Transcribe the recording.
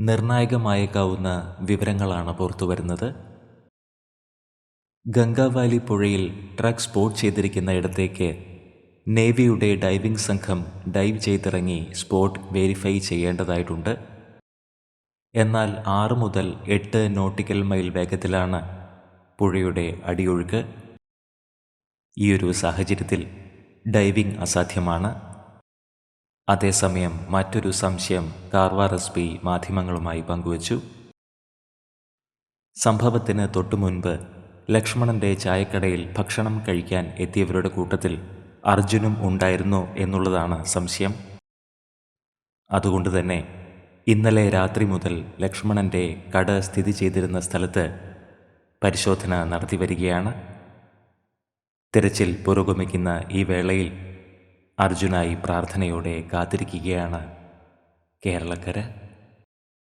നിർണായകമായേക്കാവുന്ന വിവരങ്ങളാണ് പുറത്തുവരുന്നത് ഗംഗാവാലി പുഴയിൽ ട്രക്ക് സ്പോട്ട് ചെയ്തിരിക്കുന്ന ഇടത്തേക്ക് നേവിയുടെ ഡൈവിംഗ് സംഘം ഡൈവ് ചെയ്തിറങ്ങി സ്പോട്ട് വെരിഫൈ ചെയ്യേണ്ടതായിട്ടുണ്ട്. എന്നാൽ ആറ് മുതൽ എട്ട് നോട്ടിക്കൽ മൈൽ വേഗത്തിലാണ് പുഴയുടെ അടിയൊഴുക്ക്. ഈയൊരു സാഹചര്യത്തിൽ ഡൈവിംഗ് അസാധ്യമാണ്. അതേസമയം മറ്റൊരു സംശയം കാർവാർ എസ് പി മാധ്യമങ്ങളുമായി പങ്കുവച്ചു. സംഭവത്തിന് തൊട്ടുമുൻപ് ലക്ഷ്മണന്റെ ചായക്കടയിൽ ഭക്ഷണം കഴിക്കാൻ എത്തിയവരുടെ കൂട്ടത്തിൽ അർജുനും ഉണ്ടായിരുന്നു എന്നുള്ളതാണ് സംശയം. അതുകൊണ്ട് തന്നെ ഇന്നലെ രാത്രി മുതൽ ലക്ഷ്മണന്റെ കട സ്ഥിതി ചെയ്തിരുന്ന സ്ഥലത്ത് പരിശോധന നടത്തി വരികയാണ്. തിരച്ചിൽ പുരോഗമിക്കുന്ന ഈ വേളയിൽ അർജുനായി പ്രാർത്ഥനയോടെ കാത്തിരിക്കുകയാണ് കേരളക്കര